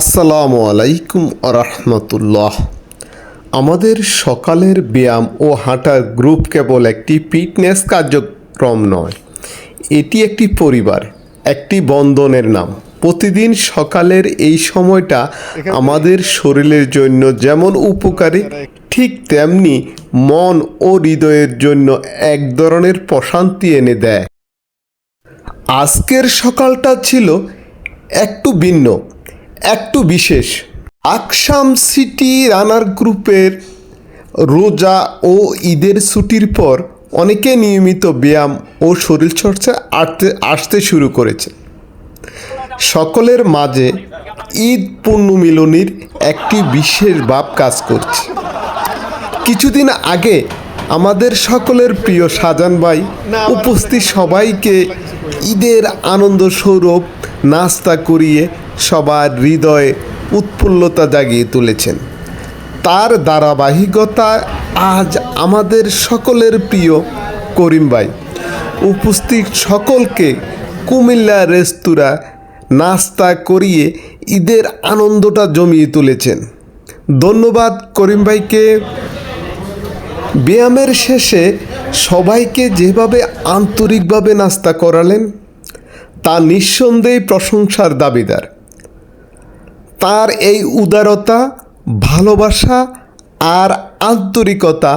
আসসালামু আলাইকুম রহমতুল্লাহ। আমাদের সকালের ব্যায়াম ও হাঁটার গ্রুপ কেবল একটি ফিটনেস কার্যক্রম নয় এটি একটি পরিবার একটি বন্ধনের নাম। প্রতিদিন সকালের এই সময়টা আমাদের শরীরের জন্য যেমন উপকারী ঠিক তেমনি মন ও হৃদয়ের জন্য এক ধরনের প্রশান্তি এনে দেয়। আজকের সকালটা ছিল একটু ভিন্ন। একটু বিশেষ, আকসাম সিটি রানার গ্রুপের রোজা ও ঈদের ছুটির পর অনেকে নিয়মিত ব্যায়াম ও শরীরচর্চা আটতে, আসতে শুরু করেছে। সকলের মাঝে ঈদ পুণ্যমিলনীর একটি বিশেষ ভাব কাজ করছে। কিছুদিন আগে আমাদের সকলের প্রিয় সাজান ভাই উপস্থিত সবাইকে ঈদের আনন্দ স্বরূপ নাস্তা করিয়ে সবার হৃদয়ে উৎফুল্লতা জাগিয়ে তুলেছেন। তার ধারাবাহিকতা আজ আমাদের সকলের প্রিয় করিম ভাই। উপস্থিত সকলকে কুমিল্লা রেস্তোরাঁ নাস্তা করিয়ে ঈদের আনন্দটা জমিয়ে তুলেছেন। ধন্যবাদ করিম ভাইকে। ব্যায়ামের শেষে সবাইকে যেভাবে আন্তরিকভাবে নাস্তা করালেন তা নিঃসন্দেহে প্রশংসার দাবিদার। তার এই উদারতা, ভালোবাসা আর আন্তরিকতা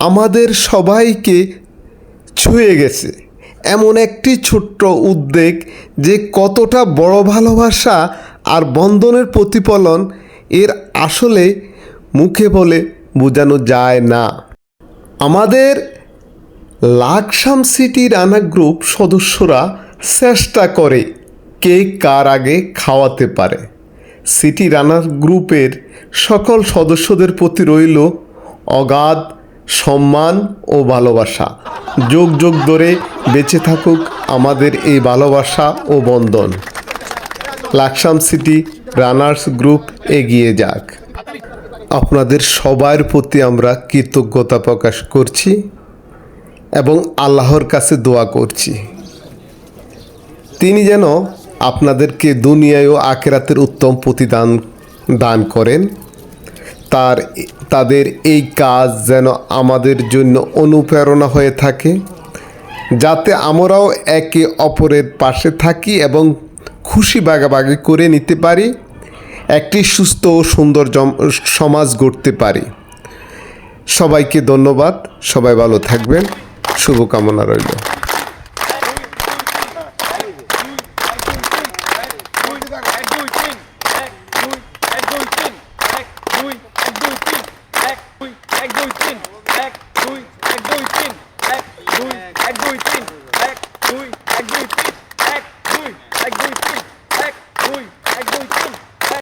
আমাদের সবাইকে ছুঁয়ে গেছে। এমন একটি ছোট্ট উদ্বেগ যে কতটা বড় ভালোবাসা আর বন্ধনের প্রতিফলন এর আসলে মুখে বলে বোঝানো যায় না। আমাদের লাকসাম সিটি রানা গ্রুপ সদস্যরা চেষ্টা করে কে কার আগে খাওয়াতে পারে। সিটি রানার গ্রুপের সকল সদস্যদের প্রতি রইল অগাধ সম্মান ও ভালোবাসা। যোগ যোগ ধরে বেঁচে থাকুক আমাদের এই ভালোবাসা ও বন্ধন। লাকসাম সিটি রানার্স গ্রুপ এগিয়ে যাক। আপনাদের সবার প্রতি আমরা কৃতজ্ঞতা প্রকাশ করছি এবং আল্লাহর কাছে দোয়া করছি। তিনি যেন আপনাদেরকে দুনিয়ায় ও আখেরাতের উত্তম প্রতিদান দান করেন। তার তাদের এই কাজ যেন আমাদের জন্য অনুপ্রেরণা হয়ে থাকে, যাতে আমরাও একে অপরের পাশে থাকি এবং খুশি বাগাবাগি করে নিতে পারি, একটি সুস্থ ও সুন্দর সমাজ গড়তে পারি। সবাইকে ধন্যবাদ, সবাই ভালো থাকবেন, শুভকামনা রইল এক দুই তিন এক দুই এক দুই তিন এক দুই এক দুই তিন এক দুই এক, দুই, তিন, এক, দুই এক, দুই, তিন, এক, দুই এক, দুই, তিন, এক, দুই এক, দুই, তিন, এক, দুই এক, দুই